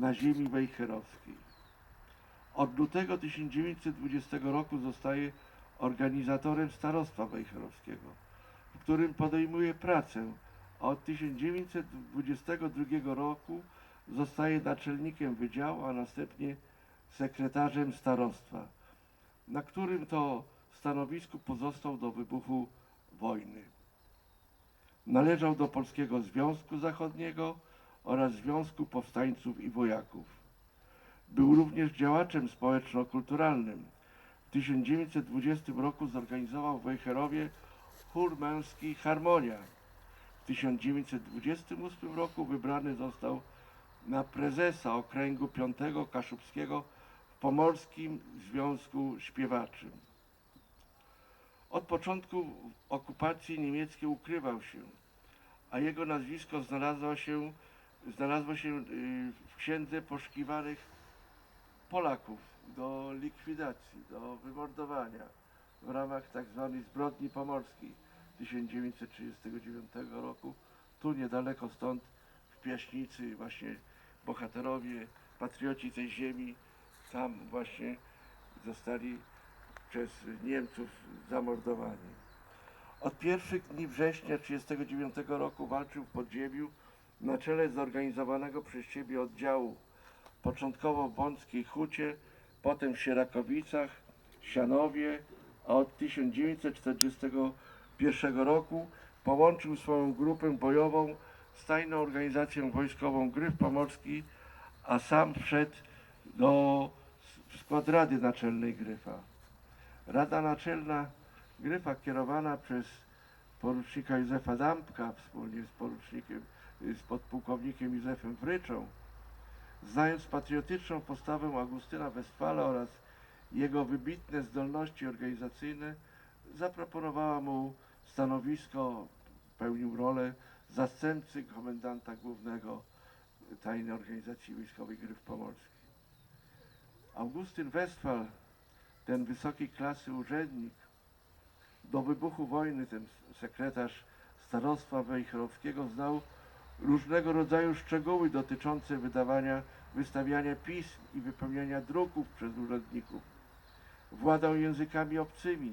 na ziemi wejherowskiej. Od lutego 1920 roku zostaje organizatorem Starostwa Wejherowskiego, w którym podejmuje pracę, a od 1922 roku zostaje naczelnikiem wydziału, a następnie sekretarzem starostwa, na którym to stanowisku pozostał do wybuchu wojny. Należał do Polskiego Związku Zachodniego oraz Związku Powstańców i Wojaków. Był również działaczem społeczno-kulturalnym. W 1920 roku zorganizował w Wejherowie chór męski Harmonia. W 1928 roku wybrany został na prezesa Okręgu V Kaszubskiego w Pomorskim Związku Śpiewaczym. Od początku okupacji niemieckiej ukrywał się, a jego nazwisko znalazło się, znalazło się y, w księdze poszukiwanych Polaków do likwidacji, do wymordowania w ramach tzw. zbrodni pomorskiej 1939 roku. Tu niedaleko stąd w Piaśnicy właśnie bohaterowie, patrioci tej ziemi tam właśnie zostali przez Niemców zamordowani. Od pierwszych dni września 1939 roku walczył w podziemiu na czele zorganizowanego przez siebie oddziału, początkowo w Bąckiej Hucie, potem w Sierakowicach, Sianowie, a od 1941 roku połączył swoją grupę bojową z tajną organizacją wojskową Gryf Pomorski, a sam wszedł do skład Rady Naczelnej Gryfa. Rada Naczelna Gryfa kierowana przez porucznika Józefa Dampka wspólnie z porucznikiem, z podpułkownikiem Józefem Wryczą, znając patriotyczną postawę Augustyna Westfala oraz jego wybitne zdolności organizacyjne, zaproponowała mu stanowisko, pełnił rolę zastępcy komendanta głównego Tajnej Organizacji Wojskowej Gryf Pomorski. Augustyn Westphal, ten wysokiej klasy urzędnik, do wybuchu wojny ten sekretarz starostwa wejherowskiego znał różnego rodzaju szczegóły dotyczące wydawania, wystawiania pism i wypełniania druków przez urzędników. Władał językami obcymi.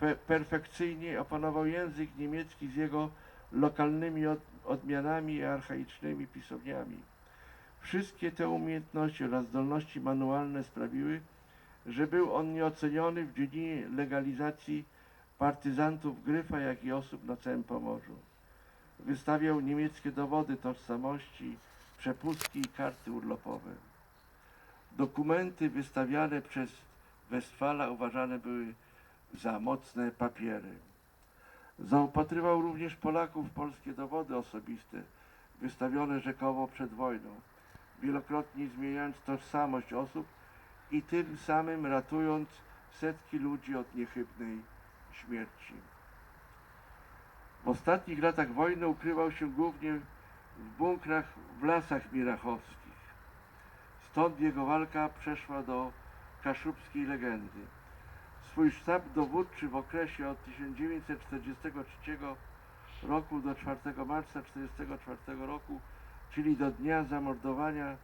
Fe, perfekcyjnie opanował język niemiecki z jego lokalnymi od, odmianami i archaicznymi pisowniami. Wszystkie te umiejętności oraz zdolności manualne sprawiły, że był on nieoceniony w dziedzinie legalizacji partyzantów Gryfa, jak i osób na całym Pomorzu. Wystawiał niemieckie dowody tożsamości, przepustki i karty urlopowe. Dokumenty wystawiane przez Westfala uważane były za mocne papiery. Zaopatrywał również Polaków w polskie dowody osobiste, wystawione rzekomo przed wojną, wielokrotnie zmieniając tożsamość osób i tym samym ratując setki ludzi od niechybnej śmierci. W ostatnich latach wojny ukrywał się głównie w bunkrach w lasach mirachowskich. Stąd jego walka przeszła do kaszubskiej legendy. Swój sztab dowódczy w okresie od 1943 roku do 4 marca 1944 roku, czyli do dnia zamordowania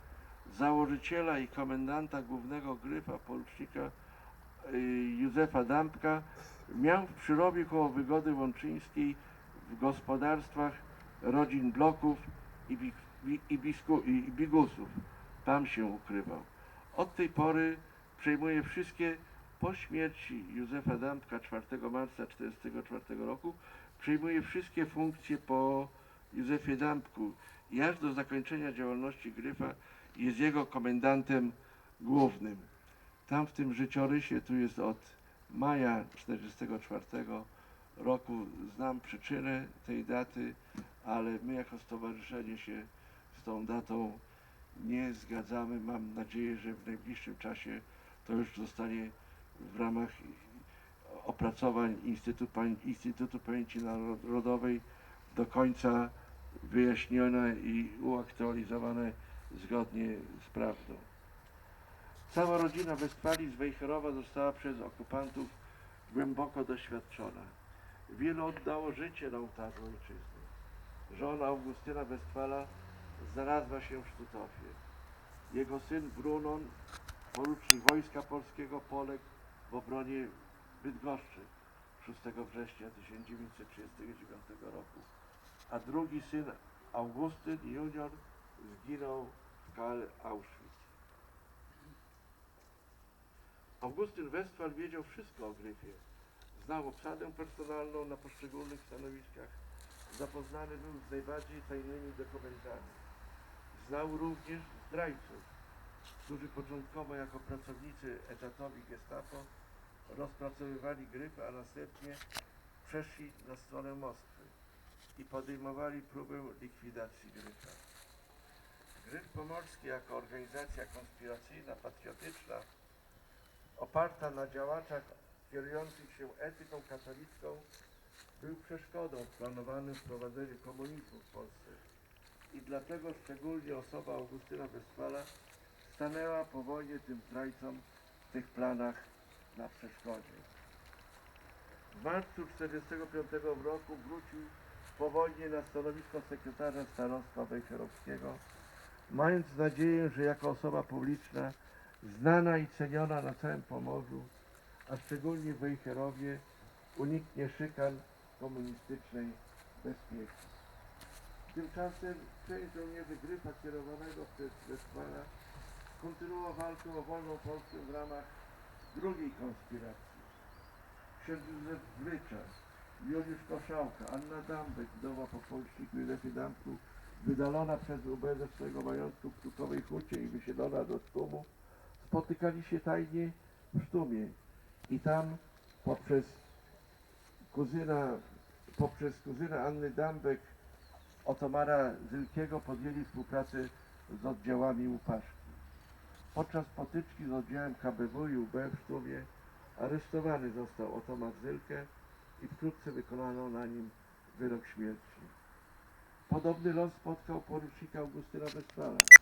założyciela i komendanta głównego Gryfa, porucznika y, Józefa Dampka, miał w Przyrowie koło Wygody Łączyńskiej w gospodarstwach rodzin Bloków i, Bi- i, Bisku, i Bigusów. Tam się ukrywał. Od tej pory przejmuje wszystkie, po śmierci Józefa Dampka 4 marca 1944 roku, przejmuje wszystkie funkcje po Józefie Dampku i aż do zakończenia działalności Gryfa jest jego komendantem głównym. Tam w tym życiorysie, tu jest od maja 1944 roku, znam przyczynę tej daty, ale my jako stowarzyszenie się z tą datą nie zgadzamy. Mam nadzieję, że w najbliższym czasie to już zostanie w ramach opracowań Instytutu, Instytutu Pamięci Narodowej do końca wyjaśnione i uaktualizowane zgodnie z prawdą. Cała rodzina Westfalii z Wejherowa została przez okupantów głęboko doświadczona. Wielu oddało życie na ołtarzu ojczyzny. Żona Augustyna Westfala znalazła się w Sztutofie. Jego syn Brunon, porucznik Wojska Polskiego, poległ w obronie Bydgoszczy 6 września 1939 roku, a drugi syn Augustyn junior zginął w KL Auschwitz. Augustyn Westphal wiedział wszystko o Gryfie. Znał obsadę personalną na poszczególnych stanowiskach. Zapoznany był z najbardziej tajnymi dokumentami. Znał również zdrajców, którzy początkowo jako pracownicy etatowi gestapo rozpracowywali grypę, a następnie przeszli na stronę Moskwy i podejmowali próbę likwidacji gryfa. Gryf Pomorski jako organizacja konspiracyjna, patriotyczna, oparta na działaczach kierujących się etyką katolicką, był przeszkodą w planowanym wprowadzeniu komunizmu w Polsce. I dlatego szczególnie osoba Augustyna Westfala stanęła po wojnie tym zdrajcom w tych planach na przeszkodzie. W marcu 1945 roku wrócił po wojnie na stanowisko sekretarza starostwa wejherowskiego, mając nadzieję, że jako osoba publiczna znana i ceniona na całym Pomorzu, a szczególnie w Wejherowie, uniknie szykan komunistycznej bezpieki. Tymczasem część żołnierzy Gryfa kierowanego przez Westfala kontynuował walkę o wolną Polskę w ramach drugiej konspiracji. Ksiądz Józef Gryczan, Juliusz Koszałka, Anna Dambek, wdowa po polszczyku Józefie Damku, wydalona przez UB ze swojego majątku w Tukowej Hucie i wysiedlona do Sztumu, spotykali się tajnie w Sztumie i tam poprzez kuzyna, poprzez kuzyna Anny Dambek Otomara Zylkiego podjęli współpracę z oddziałami Łupaszki. Podczas potyczki z oddziałem KBW i UB w Sztumie aresztowany został Otomar Zylkę i wkrótce wykonano na nim wyrok śmierci. Podobny los spotkał porucznika Augustyna Westfala.